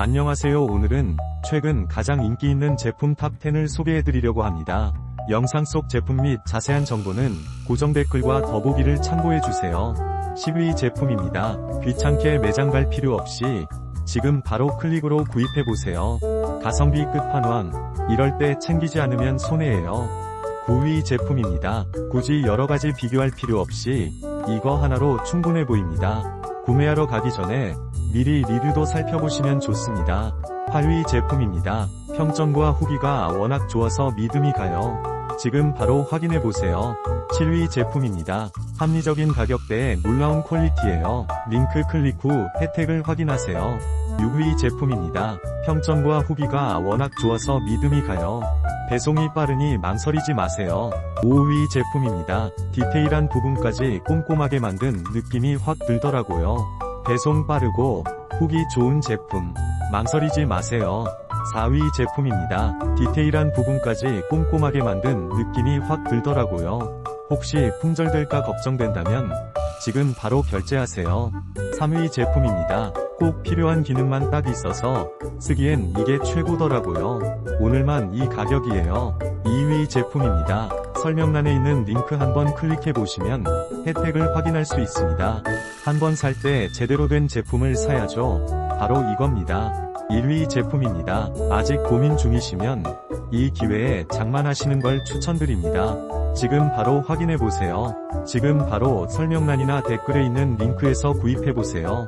안녕하세요 오늘은 최근 가장 인기 있는 제품 탑10을 소개해드리려고 합니다. 영상 속 제품 및 자세한 정보는 고정 댓글과 더보기를 참고해주세요. 10위 제품입니다. 귀찮게 매장 갈 필요 없이 지금 바로 클릭으로 구입해보세요. 가성비 끝판왕 이럴 때 챙기지 않으면 손해예요. 9위 제품입니다. 굳이 여러가지 비교할 필요 없이 이거 하나로 충분해 보입니다. 구매하러 가기 전에 미리 리뷰도 살펴보시면 좋습니다. 8위 제품입니다. 평점과 후기가 워낙 좋아서 믿음이 가요. 지금 바로 확인해보세요. 7위 제품입니다. 합리적인 가격대에 놀라운 퀄리티예요. 링크 클릭 후 혜택을 확인하세요. 6위 제품입니다. 평점과 후기가 워낙 좋아서 믿음이 가요. 배송이 빠르니 망설이지 마세요. 5위 제품입니다. 디테일한 부분까지 꼼꼼하게 만든 느낌이 확 들더라고요. 배송 빠르고 후기 좋은 제품. 망설이지 마세요. 4위 제품입니다. 디테일한 부분까지 꼼꼼하게 만든 느낌이 확 들더라고요. 혹시 품절될까 걱정된다면 지금 바로 결제하세요. 3위 제품입니다. 꼭 필요한 기능만 딱 있어서 쓰기엔 이게 최고더라고요. 오늘만 이 가격이에요. 2위 제품입니다. 설명란에 있는 링크 한번 클릭해 보시면 혜택을 확인할 수 있습니다. 한번 살 때 제대로 된 제품을 사야죠. 바로 이겁니다. 1위 제품입니다. 아직 고민 중이시면 이 기회에 장만하시는 걸 추천드립니다. 지금 바로 확인해 보세요. 지금 바로 설명란이나 댓글에 있는 링크에서 구입해 보세요.